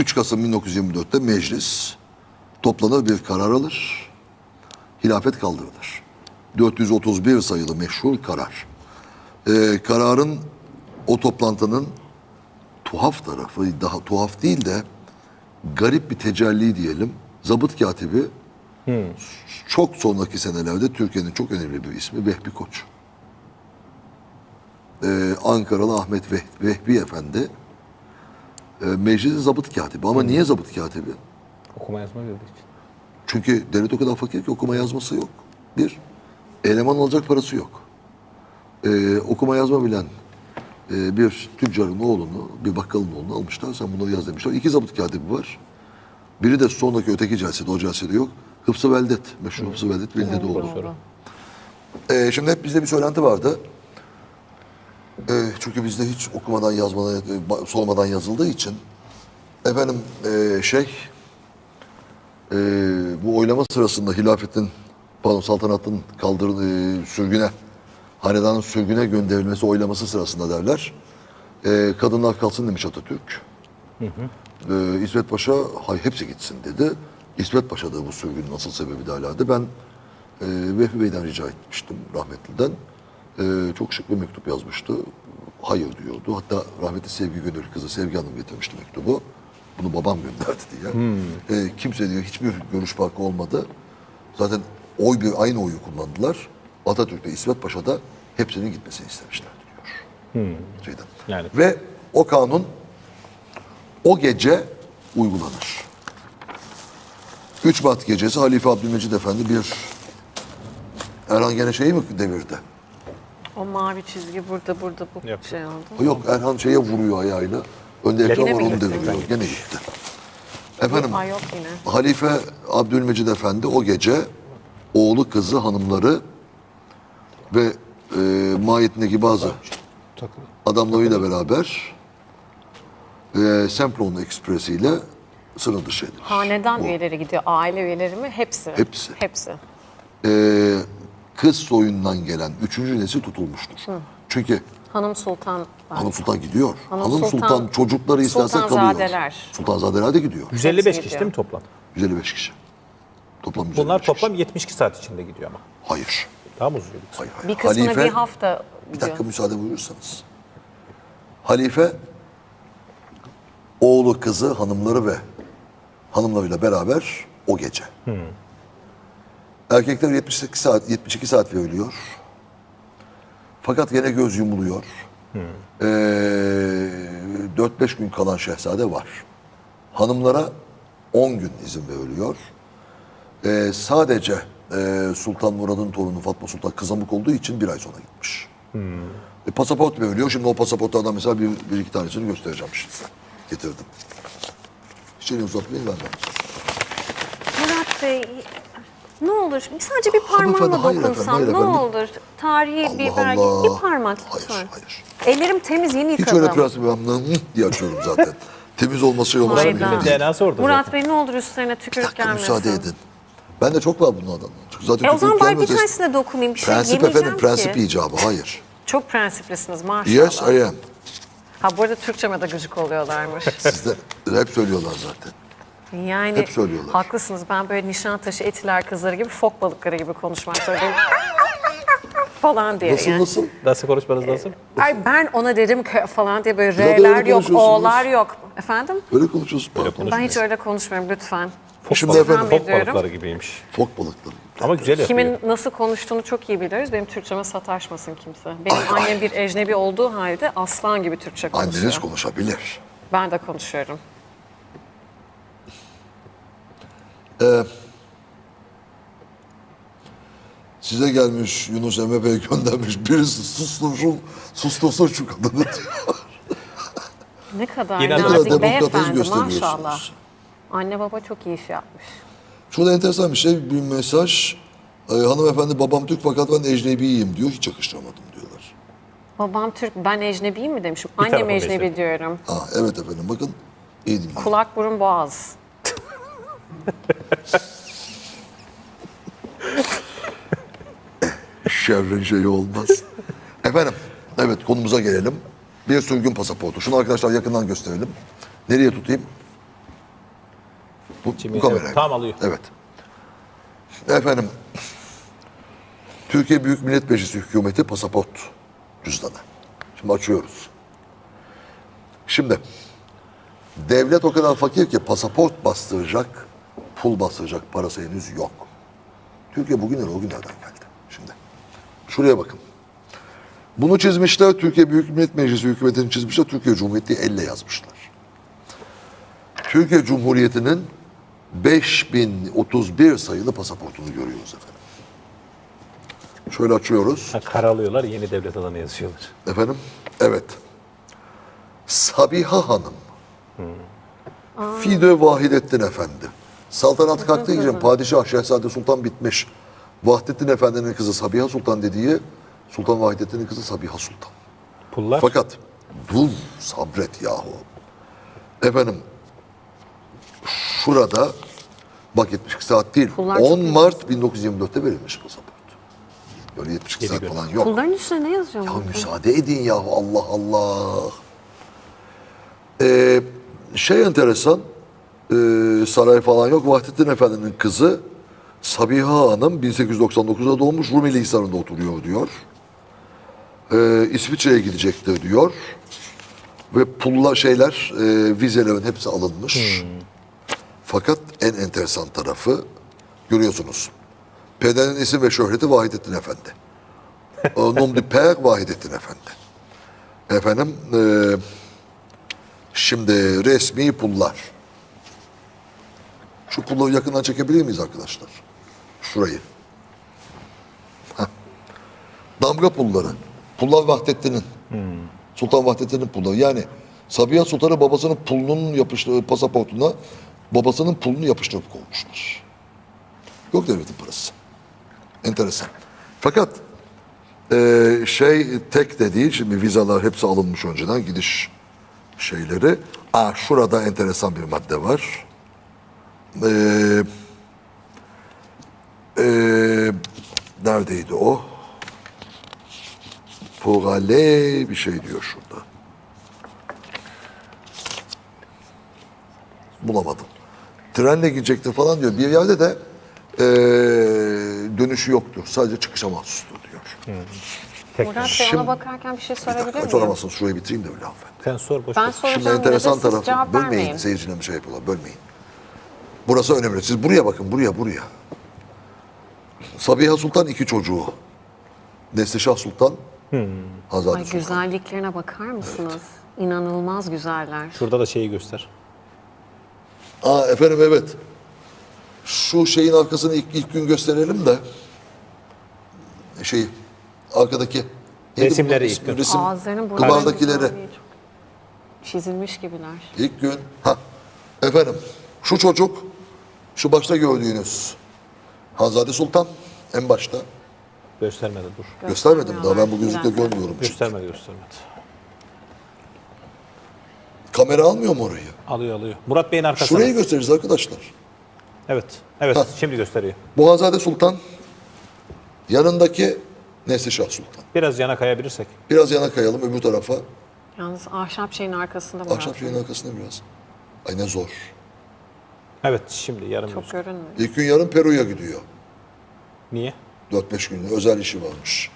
3 Kasım 1924'te meclis toplanır bir karar alır. Hilafet kaldırılır. 431 sayılı meşhur karar. Ee, kararın o toplantının tuhaf tarafı daha tuhaf değil de garip bir tecelli diyelim. Zabıt katibi çok sonraki senelerde Türkiye'nin çok önemli bir ismi Vehbi Koç. Ee, Ankaralı Ahmet Veh- Vehbi Efendi e, meclisin zabıt katibi. Ama niye zabıt katibi? Okuma yazma bildiği için. Çünkü devlet o kadar fakir ki okuma yazması yok. Bir, eleman alacak parası yok. Ee, okuma yazma bilen e, bir tüccarın oğlunu, bir bakkalın oğlunu almışlar. Sen bunları yaz demişler. İki zabıt katibi var. Biri de sonraki öteki celsede, o celsede yok. Hıfzı Veldet, meşhur Hıfzı Veldet Veli'de doğdu. Doğru. Ee, şimdi hep bizde bir söylenti vardı. Ee, çünkü bizde hiç okumadan yazmadan, e, sormadan yazıldığı için efendim e, şey e, bu oylama sırasında hilafetin pardon saltanatın kaldır e, sürgüne hanedanın sürgüne gönderilmesi oylaması sırasında derler. E, kadınlar kalsın demiş Atatürk. E, İsmet Paşa hay hepsi gitsin dedi. İsmet Paşa da bu sürgünün asıl sebebi de haladı. Ben e, Vehbi Bey'den rica etmiştim rahmetliden. E, çok şık bir mektup yazmıştı. Hayır diyordu. Hatta rahmetli Sevgi Gönül kızı Sevgi Hanım getirmişti mektubu. Bunu babam gönderdi diye. E, kimse diyor hiçbir görüş farkı olmadı. Zaten oy bir aynı oyu kullandılar. Atatürk ve İsmet Paşa da hepsinin gitmesini istemişler diyor. Şeyden. Yani. Ve o kanun o gece uygulanır. 3 Mart gecesi Halife Abdülmecid Efendi bir Erhan gene şeyi mi devirdi? O mavi çizgi burada burada bu Yok. şey oldu. Yok Erhan şeye vuruyor ayağıyla. Önde ekran var onu deviriyor. Gene gitti. Efendim Ay yok yine. Halife Abdülmecid Efendi o gece oğlu kızı hanımları ve e, mahiyetindeki bazı Takılı. adamlarıyla beraber e, Semplon Ekspresi ile sınır dışı edilir. Hanedan üyeleri gidiyor. Aile üyeleri mi? Hepsi. Hepsi. Hepsi. E, kız soyundan gelen üçüncü nesil tutulmuştur. Çünkü Hanım Sultan var. Hanım Sultan gidiyor. Hanım Hanım, Sultan, Sultan- çocukları isterse kalıyor. Sultanzadeler. Sultanzadeler de gidiyor. 155 Hepsi kişi değil mi toplam? 155 kişi. Toplam 155 Bunlar kişi. toplam 72 saat içinde gidiyor ama. Hayır. Daha mı uzuyor? bir? Hayır, hayır. Bir kısmını Halife, bir hafta Bir gidiyor. dakika müsaade buyurursanız. Halife oğlu, kızı, hanımları ve hanımlarıyla beraber o gece. Erkekler 78 saat 72 saat veriliyor. Fakat gene göz yumuluyor. Ee, 4-5 gün kalan şehzade var. Hanımlara 10 gün izin veriliyor. Ee, sadece e, Sultan Murad'ın torunu Fatma Sultan kızamık olduğu için bir ay sonra gitmiş. E, pasaport veriliyor. Şimdi o pasaportlardan mesela bir, bir iki tanesini göstereceğim şimdi size. Getirdim. Hiç elini uzatmayın ben de. Murat Bey ne olur sadece bir Hanımefendi, parmağımla hayır efendim, hayır ne efendim. olur. Tarihi bir Allah belge Allah. bir parmak Hayır, lütfen. hayır. Ellerim temiz yeni Hiç yıkadım. öyle prensip ben hı diye açıyorum zaten. Temiz olması olması Hayda. önemli değil. DNA'sı orada Murat. Bey ne olur üstlerine Bir tükürük dakika gelmesin. müsaade edin. Ben de çok var bunlardan. Çünkü zaten E o zaman bari bir gelmez. tanesine dokunayım. Bir şey Prensip yemeyeceğim efendim, prensip ki. icabı. Hayır. Çok prensiplisiniz maşallah. Yes, I am. Ha bu arada Türkçeme de gıcık oluyorlarmış. Sizde hep söylüyorlar zaten. Yani Hep söylüyorlar. haklısınız. Ben böyle Nişantaşı etiler kızları gibi fok balıkları gibi konuşmak zorundayım. falan diye. Nasıl yani. nasıl? Nasıl konuşmanız lazım? Ay ben ona dedim ki falan diye böyle da öyle R'ler yok, konuşuyorsunuz. O'lar yok. Efendim? Öyle konuşuyorsun. Konuş- Ben hiç öyle konuşmuyorum lütfen. Şimdi balık- efendim Fok ediyorum. balıkları gibiymiş. fok balıkları. Ama güzel yapıyor. Kimin nasıl konuştuğunu çok iyi biliyoruz. Benim Türkçeme sataşmasın kimse. Benim Ay, annem bir ecnebi olduğu halde aslan gibi Türkçe konuşuyor. Anneniz konuşabilir. Ben de konuşuyorum. Size gelmiş Yunus Emre Bey göndermiş. Birisi sustursun, sustursun şu kadını diyor. Ne kadar Yine Ne kadar nazik demokratizm beyefendi maşallah. Anne baba çok iyi iş yapmış. Şurada enteresan bir şey, bir mesaj. Ee, hanımefendi babam Türk fakat ben ecnebiyim diyor. Hiç yakıştıramadım diyorlar. Babam Türk, ben ecnebiyim mi demişim. Bir Annem tarafım ecnebi ecnebi. diyorum. Ha, evet efendim bakın. İyi dinleyin. Kulak, burun, boğaz. Şerrin şeyi olmaz. efendim, evet konumuza gelelim. Bir sürgün pasaportu. Şunu arkadaşlar yakından gösterelim. Nereye tutayım? Bu, bu kamera. evet, tam alıyor. Evet. Efendim, Türkiye Büyük Millet Meclisi hükümeti pasaport cüzdanı. Şimdi açıyoruz. Şimdi, devlet o kadar fakir ki pasaport bastıracak, pul bastıracak parası henüz yok. Türkiye bugünlere o günlerden geldi. Şimdi, şuraya bakın. Bunu çizmişler, Türkiye Büyük Millet Meclisi hükümetini çizmişler, Türkiye Cumhuriyeti elle yazmışlar. Türkiye Cumhuriyeti'nin 5031 sayılı pasaportunu görüyoruz efendim. Şöyle açıyoruz. Ha, karalıyorlar yeni devlet adını yazıyorlar. Efendim? Evet. Sabiha Hanım. Fide Vahidettin Efendi. Saltanat kalktığı için Padişah Şehzade Sultan bitmiş. Vahdettin Efendi'nin kızı Sabiha Sultan dediği Sultan Vahidettin'in kızı Sabiha Sultan. Pullar Fakat dur sabret yahu. Efendim şurada bak 72 saat değil. Pullar çok 10 iyi. Mart 1924'te verilmiş pasaport. Böyle 72 Yedi saat falan yok. Bunların üstüne ne yazıyor? Ya burada? müsaade edin yahu Allah Allah. Ee, şey enteresan ee, saray falan yok. Vahdettin Efendi'nin kızı Sabiha Hanım 1899'da doğmuş Rumeli Hisarı'nda oturuyor diyor. Ee, İsviçre'ye gidecektir diyor. Ve pulla şeyler e, vizelerin hepsi alınmış. Fakat en enteresan tarafı görüyorsunuz. Pederin isim ve şöhreti Vahidettin Efendi. Nom du Père Vahidettin Efendi. Efendim, e, şimdi resmi pullar. Şu pulları yakından çekebilir miyiz arkadaşlar? Şurayı. Damga pulları. Pullar Vahdettin'in. Sultan Vahdettin'in pulları. Yani Sabiha Sultan'ı babasının pulunun yapıştırdığı pasaportuna babasının pulunu yapıştırıp koymuşlar. Yok devletin parası. Enteresan. Fakat ee, şey tek de değil. Şimdi vizalar hepsi alınmış önceden gidiş şeyleri. Aa, şurada enteresan bir madde var. Ee, ee, neredeydi o? Pogale bir şey diyor şurada. Bulamadım. Trenle gidecektir falan diyor. Bir yerde de ee, dönüşü yoktur. Sadece çıkışa mahsustur diyor. Murat Bey Şimdi- ona bakarken bir şey Bir sorabilir miyim? soramazsınız. Şurayı bitireyim de öyle hanımefendi. sen sor boş Ben ver. soracağım Şimdi yine de enteresan siz tarafı. cevap Bölmeyin. vermeyin. Seyircine bir şey yapıyorlar. Bölmeyin. Burası önemli. Siz buraya bakın. Buraya, buraya. Sabiha Sultan iki çocuğu. Neslişah Sultan. Hazade Ay Sultan. güzelliklerine bakar mısınız? İnanılmaz güzeller. Şurada da şeyi göster. Aa efendim evet. Şu şeyin arkasını ilk, ilk gün gösterelim de. Şeyi. Arkadaki. Resimleri ilk gün. Resim. Duvardakileri. Çizilmiş gibiler. İlk gün. Ha. Efendim. Şu çocuk. Şu başta gördüğünüz. Hanzade Sultan. En başta. Göstermedi dur. Göstermedim daha ben bu gözlükle görmüyorum. çünkü. Göstermedi göstermedi. Kamera almıyor mu orayı? Alıyor alıyor. Murat Bey'in arkasına. Şurayı gösteririz arkadaşlar. Evet. Evet Ha. şimdi gösteriyor. Bu Hanzade Sultan. Yanındaki Neslişah Sultan. Biraz yana kayabilirsek. Biraz yana kayalım öbür tarafa. Yalnız ahşap şeyin arkasında Murat Ahşap şeyin arkasına biraz. Ay ne zor. Evet şimdi yarım Çok gözüküyor. görünmüyor. İlk gün yarın Peru'ya gidiyor. Niye? 4-5 gün özel işi varmış.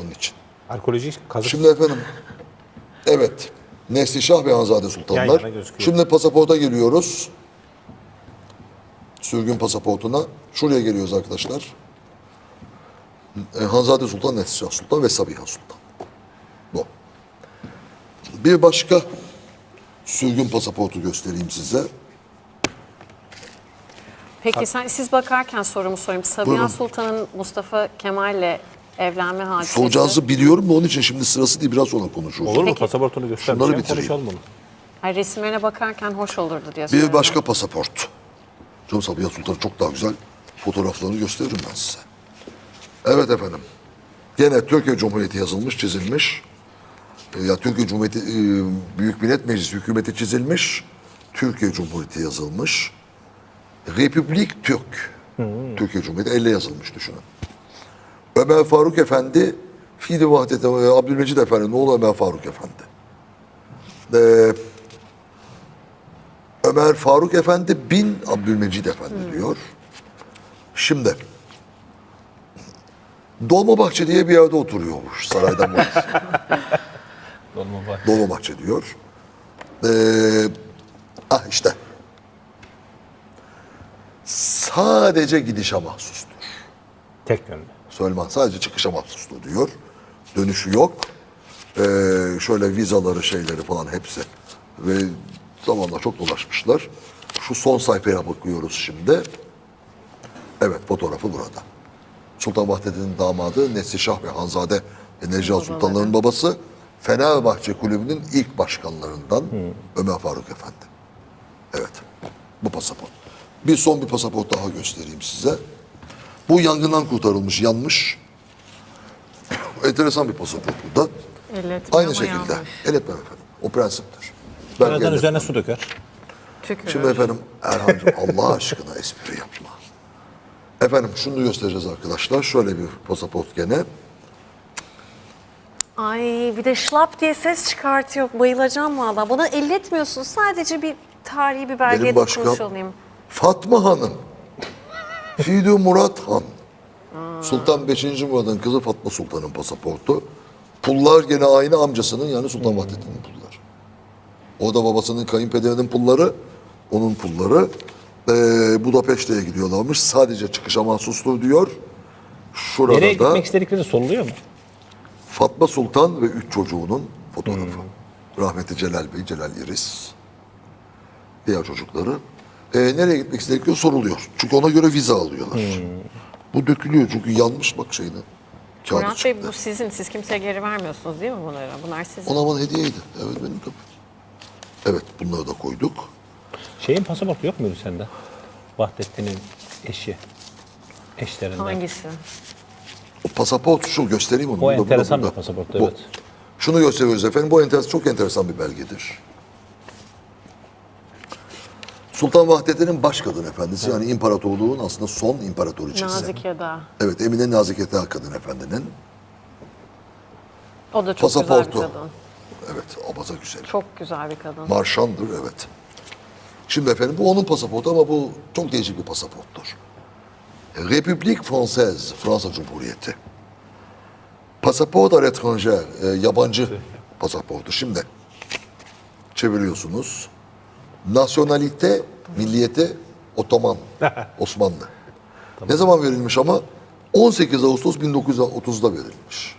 Onun için. Arkeolojik kazık. Şimdi efendim. Evet. Neslişah ve Hanzade Yan Sultanlar. yana gözüküyor. Şimdi pasaporta geliyoruz. Sürgün pasaportuna. Şuraya geliyoruz arkadaşlar. E, Hanzade Sultan, Neslişah Sultan ve Sabiha Sultan. Bu. Bir başka sürgün pasaportu göstereyim size. Peki sen, siz bakarken sorumu sorayım. Sabiha Buyurun. Sultan'ın Mustafa Kemal'le evlenme hadisesi. Soracağınızı biliyorum da onun için şimdi sırası değil biraz sonra konuşuruz. Olur mu? Peki. Pasaportunu göster. Şunları bitireyim. konuşalım. Hayır, resimlerine bakarken hoş olurdu diye Bir soruyorum. başka pasaport. Canım Sabiha Sultan çok daha güzel fotoğraflarını gösteririm ben size. Evet efendim. Gene Türkiye Cumhuriyeti yazılmış, çizilmiş. E, Ya Türkiye Cumhuriyeti e, Büyük Millet Meclisi hükümeti çizilmiş. Türkiye Cumhuriyeti yazılmış. Republik Türk. Türkiye Cumhuriyeti elle yazılmış düşünün. Ömer Faruk Efendi Fidi Vahdet e, Abdülmecid Efendi oğlu Ömer Faruk Efendi. Ee, Ömer Faruk Efendi bin Abdülmecid Efendi diyor. Şimdi Dolmabahçe diye bir yerde oturuyormuş saraydan. Dolmabahçe. Dolmabahçe diyor. Ee, ah işte. Sadece gidişe mahsustur. Tek yönlü. Süleyman sadece çıkışa mahsustur diyor. Dönüşü yok. Ee, şöyle vizaları şeyleri falan hepsi. Ve zamanla çok dolaşmışlar. Şu son sayfaya bakıyoruz şimdi. Evet fotoğrafı burada. Sultan Vahdettin'in damadı Neslişah ve Hanzade ve Necla Sultanların babası Fenerbahçe Kulübü'nün ilk başkanlarından Ömer Faruk Efendi. Evet. Bu pasaport. Bir son bir pasaport daha göstereyim size. Bu yangından kurtarılmış, yanmış. Enteresan bir pasaport bu da. Elletme Aynı şekilde. yanlış. El etmem efendim. O prensiptir. Sonradan Belge üzerine su döker. Tükürür. Şimdi efendim Erhan'cığım Allah aşkına espri yapma. Efendim şunu göstereceğiz arkadaşlar. Şöyle bir pasaport gene. Ay bir de şlap diye ses çıkartıyor. Bayılacağım valla. Bunu elletmiyorsun. Sadece bir tarihi bir dokunmuş olayım. Fatma Hanım. Fidü Murat Han. Sultan 5. Murat'ın kızı Fatma Sultan'ın pasaportu. Pullar gene aynı amcasının yani Sultan Vahdettin'in pulları. O da babasının kayınpederinin pulları, onun pulları. Ee, Budapeşte'ye gidiyorlarmış. Sadece çıkışa mahsustur diyor. Şurada Nereye da gitmek istedikleri soruluyor mu? Fatma Sultan ve üç çocuğunun fotoğrafı. Rahmetli Celal Bey, Celal İris. Diğer çocukları. Ee, nereye gitmek istedikleri soruluyor. Çünkü ona göre vize alıyorlar. Bu dökülüyor çünkü yanmış bak şeyini. Kağıdı Murat Bey çıktı. bu sizin. Siz kimseye geri vermiyorsunuz değil mi bunları? Bunlar sizin. Ona bana hediyeydi. Evet benim tabii. Evet bunları da koyduk. Şeyin pasaportu yok muydu sende? Vahdettin'in eşi. Eşlerinden. Hangisi? O pasaport şu göstereyim onu. O Burada, burada, enteresan bir burada. pasaport, Bu. evet. Şunu gösteriyoruz efendim. Bu enteresan, çok enteresan bir belgedir. Sultan Vahdettin'in baş kadın efendisi yani imparatorluğun aslında son imparatoriçesi. Nazike da. Evet Emine Nazike Ağa kadın efendinin. O da çok güzel Pasaportu. bir kadın. Evet abaza güzel. Çok güzel bir kadın. Marşandır evet. Şimdi efendim bu onun pasaportu ama bu çok değişik bir pasaporttur. République Française, Fransa Cumhuriyeti. Pasaport à l'étranger, e, yabancı pasaportu. Şimdi çeviriyorsunuz. Nasyonalite, milliyeti Otoman, Osmanlı. Ne zaman verilmiş ama? 18 Ağustos 1930'da verilmiş.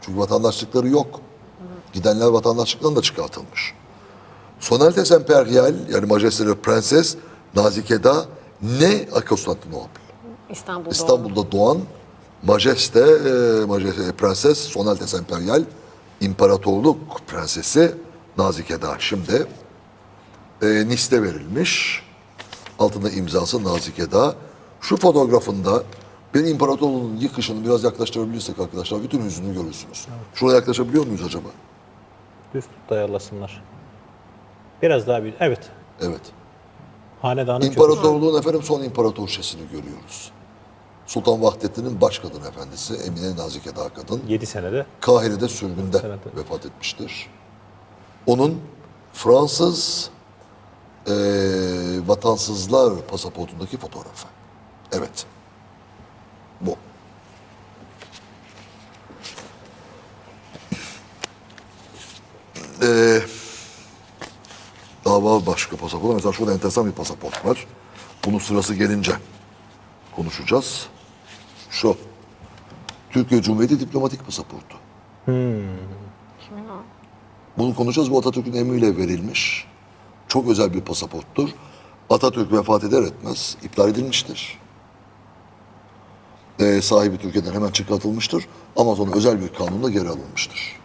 Çünkü vatandaşlıkları yok. Gidenler vatandaşlıktan da çıkartılmış. Son Altesse Imperial yani Majesteleri Prenses Nazikeda ne Konstantinopl. İstanbul'da. İstanbul'da doğan Majeste, e, Majeste Prenses Son Altesse Imperial İmparatorluk Prensesi Nazikeda şimdi e, Nice'de verilmiş. Altında imzası Nazikeda. Şu fotoğrafında bir imparatorluğun yıkışını biraz yaklaştırabilirsek arkadaşlar bütün hüznünü görürsünüz. Şuraya yaklaşabiliyor muyuz acaba? Düz tut da ayarlasınlar. Biraz daha bir... Evet. Evet. Hanedanın çöküşü. İmparatorluğun efendim son imparatorşesini görüyoruz. Sultan Vahdettin'in baş kadın efendisi Emine Nazike Dağ kadın 7 senede. Kahire'de sürgünde Senede. vefat etmiştir. Onun Fransız eee, vatansızlar pasaportundaki fotoğrafı. Evet. Bu. Eee daha var başka pasaport. Mesela şurada enteresan bir pasaport var. Bunun sırası gelince konuşacağız. Şu. Türkiye Cumhuriyeti diplomatik pasaportu. Kimin o? Bunu konuşacağız. Bu Atatürk'ün emriyle verilmiş. Çok özel bir pasaporttur. Atatürk vefat eder etmez iptal edilmiştir. Ee, sahibi Türkiye'den hemen çıkartılmıştır. Ama sonra özel bir kanunla geri alınmıştır.